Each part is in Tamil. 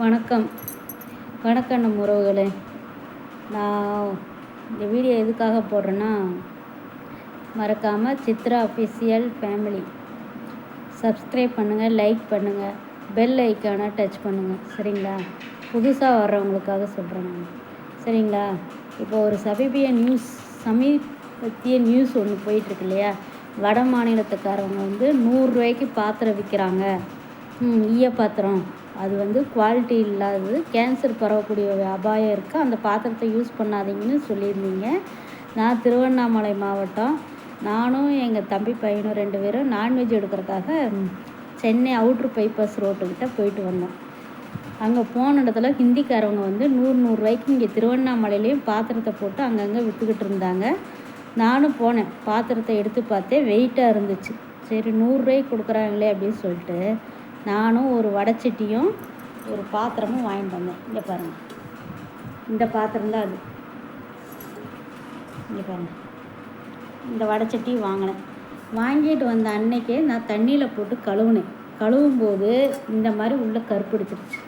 வணக்கம். வணக்கம் நம்ம உறவுகளே. நான் இந்த வீடியோ எதுக்காக போடுறேன்னா மறக்காமல் சித்ரா அஃபிஷியல் ஃபேமிலி சப்ஸ்கிரைப் பண்ணுங்கள் லைக் பண்ணுங்கள் பெல் ஐக்கானை டச் பண்ணுங்கள் சரிங்களா? புதுசாக வர்றவங்களுக்காக சொல்கிறேன் நான். சரிங்களா? இப்போ ஒரு சமீபிய நியூஸ் சமீபத்திய நியூஸ் ஒன்று போயிட்டுருக்கு இல்லையா? வட மாநிலத்துக்காரவங்க வந்து நூறுரூவாய்க்கு பாத்திரம் விற்கிறாங்க ஈய பாத்திரம். அது வந்து குவாலிட்டி இல்லாதது. கேன்சர் பரவக்கூடிய அபாயம் இருக்குது அந்த பாத்திரத்தை யூஸ் பண்ணாதீங்கன்னு சொல்லியிருந்தீங்க. நான் திருவண்ணாமலை மாவட்டம். நானும் எங்கள் தம்பி பையனும் ரெண்டு பேரும் நான்வெஜ் எடுக்கிறதுக்காக சென்னை அவுட்ரு பைபாஸ் ரோட்டுக்கிட்ட போயிட்டு வந்தோம். அங்கே போன இடத்துல ஹிந்திக்காரவங்க வந்து நூறு நூறுரூவாய்க்கு இங்கே திருவண்ணாமலையிலையும் பாத்திரத்தை போட்டு அங்கங்கே விற்றுக்கிட்டு இருந்தாங்க. நானும் போனேன். பாத்திரத்தை எடுத்து பார்த்தேன். வெயிட்டாக இருந்துச்சு. சரி நூறுரூவாய்க்கு கொடுக்குறாங்களே அப்படின்னு சொல்லிட்டு நானும் ஒரு வடைச்சட்டியும் ஒரு பாத்திரமும் வாங்கிட்டு வந்தேன். இங்கே பாருங்கள் இந்த பாத்திரம் தான் அது. இங்கே பாருங்கள் இந்த வடைச்சட்டியும் வாங்கினேன். வாங்கிட்டு வந்த அன்னைக்கே நான் தண்ணியில் போட்டு கழுவுனேன். கழுவும் போது இந்த மாதிரி உள்ளே கருப்பிடிச்சிருச்சு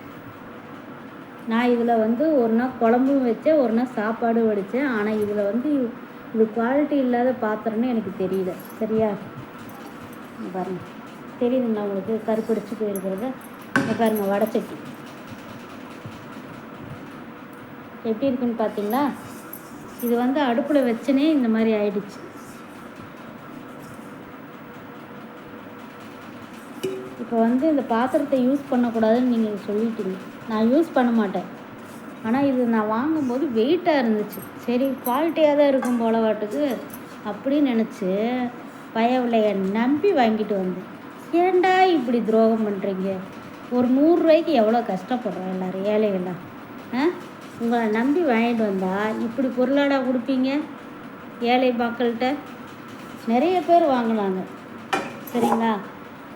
நான் இதில் வந்து ஒரு நாள் குழம்பும் வச்சேன் ஒரு நாள் சாப்பாடு வடித்தேன் ஆனால் இதில் வந்து இது குவாலிட்டி இல்லாத பாத்திரம்னு எனக்கு தெரியல. சரியா? பாருங்கள் தெரியுதுங்களா உங்களுக்கு? கருப்படிச்சு போயிருக்கிறத? இங்கே பாருங்கள் வடச்சட்டி. எப்படி இருக்குன்னு பார்த்தீங்களா? இது வந்து அடுப்பில் வச்சனே இந்த மாதிரி ஆயிடுச்சு. இப்போ வந்து இந்த பாத்திரத்தை யூஸ் பண்ணக்கூடாதுன்னு நீங்கள் சொல்லிட்டீங்க. நான் யூஸ் பண்ண மாட்டேன். ஆனால் இது நான் வாங்கும்போது வெயிட்டாக இருந்துச்சு. சரி குவாலிட்டியாக தான் இருக்கும் போல வாட்டுக்கு அப்படின்னு நினச்சி பயவில்லைய நம்பி வாங்கிட்டு வந்தேன். ஏண்டா இப்படி துரோகம் பண்ணுறீங்க ஒரு நூறுரூவாய்க்கு எவ்வளோ கஷ்டப்படுறோம் எல்லோரும் ஏழைகள்லாம் ஆ? உங்களை நம்பி வாங்கிட்டு வந்தால் இப்படி பொருளாடா கொடுப்பீங்க? ஏழை மக்கள்கிட்ட? நிறைய பேர் வாங்கினாங்க. சரிங்களா?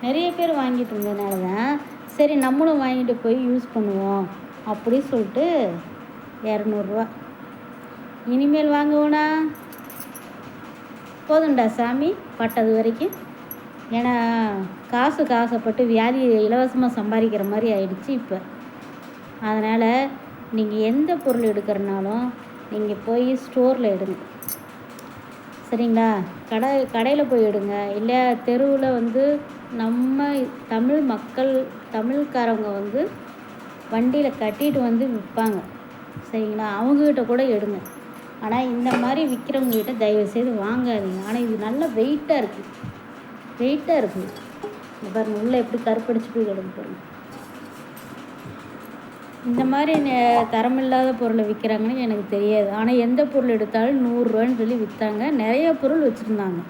நிறைய பேர் வாங்கிட்டு இருந்ததுனால தான் சரி நம்மளும் வாங்கிட்டு போய் யூஸ் பண்ணுவோம் அப்படி சொல்லிட்டு இரநூறுவா. இனிமேல் வாங்குவோனா போதுண்டா சாமி பட்டது வரைக்கும். ஏன்னா காசுக்கு ஆசைப்பட்டு வியாதி இலவசமாக சம்பாதிக்கிற மாதிரி ஆயிடுச்சு இப்போ. அதனால் நீங்கள் எந்த பொருள் எடுக்கிறனாலும் நீங்கள் போய் ஸ்டோரில் எடுங்க. சரிங்களா? கடை கடையில் போய் எடுங்க. இல்லை தெருவில் வந்து நம்ம தமிழ் மக்கள் தமிழ்காரவங்க வந்து வண்டியில் கட்டிட்டு வந்து விற்பாங்க சரிங்களா? அவங்கக்கிட்ட கூட எடுங்க. ஆனால் இந்த மாதிரி விற்கிறவங்ககிட்ட தயவுசெய்து வாங்காதீங்க. ஆனால் இது நல்ல வெயிட்டாக இருக்குது வெயிட்டாக இருக்கும் பாருங்கள் உள்ளே எப்படி கருப்படிச்சு போய் கிடக்கு பாருங்கள் இந்த மாதிரி தரமில்லாத பொருளை விற்கிறாங்கன்னு எனக்கு தெரியாது. ஆனால் எந்த பொருள் எடுத்தாலும் நூறுரூவான்னு சொல்லி விற்றாங்க நிறைய பொருள் வச்சுருந்தாங்க.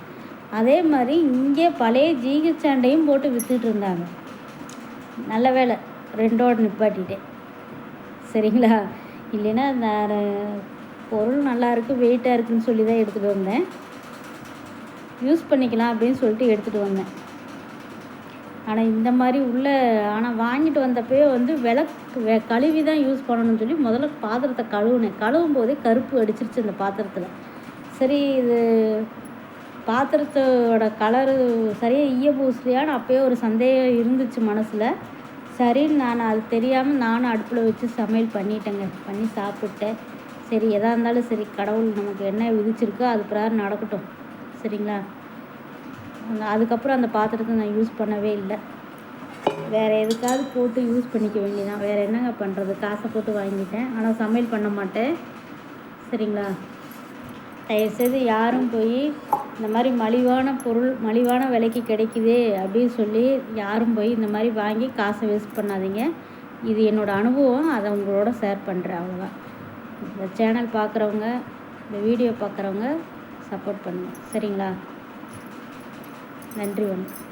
அதே மாதிரி இங்கே பழைய ஜிஹெச் ஆண்டையும் போட்டு விற்றுட்டு இருந்தாங்க. நல்ல வேலை ரெண்டோடு நிப்பாட்டிட்டேன். சரிங்களா? இல்லைன்னா நான் பொருள் நல்லா இருக்குது வெயிட்டாக இருக்குதுன்னு சொல்லி தான் எடுத்துகிட்டு வந்தேன். யூஸ் பண்ணிக்கலாம் அப்படின்னு சொல்லிட்டு எடுத்துகிட்டு வந்தேன். ஆனால் இந்த மாதிரி உள்ள ஆனால் வாங்கிட்டு வந்தப்போ வந்து விளக்கு வெ கழுவி தான் யூஸ் பண்ணணும்னு சொல்லி முதல்ல பாத்திரத்தை கழுவுனேன். கழுவும் போதே கருப்பு அடிச்சிருச்சு அந்த பாத்திரத்தில். சரி இது பாத்திரத்தோட கலரு சரியாக ஈய பூசலையான்னு அப்போயே ஒரு சந்தேகம் இருந்துச்சு மனசில். சரின்னு நான் அது தெரியாமல் நானும் அடுப்பில் வச்சு சமையல் பண்ணிட்டேங்க. பண்ணி சாப்பிட்டேன். சரி எதாக இருந்தாலும் சரி கடவுள் நமக்கு என்ன விதிச்சிருக்கோ அது பிரகாரம் நடக்கட்டும். சரிங்களா? அதுக்கப்புறம் அந்த பாத்திரத்தை நான் யூஸ் பண்ணவே இல்லை. வேறு எதுக்காவது போட்டு யூஸ் பண்ணிக்க வேண்டியதான் வேறு என்னங்க பண்ணுறது காசை போட்டு வாங்கிட்டேன். ஆனால் சமையல் பண்ண மாட்டேன். சரிங்களா? தயவுசெய்து யாரும் போய் இந்த மாதிரி மலிவான பொருள் மலிவான விலைக்கு கிடைக்குது அப்படின்னு சொல்லி யாரும் போய் இந்த மாதிரி வாங்கி காசை வேஸ்ட் பண்ணாதீங்க. இது என்னோடய அனுபவம். அதை உங்களோட ஷேர் பண்ணுறேன் அவ்வளோதான் இந்த சேனல் பார்க்குறவங்க இந்த வீடியோ பார்க்குறவங்க சப்போர்ட் பண்ணுங்கள் சரிங்களா? நன்றி வணக்கம்.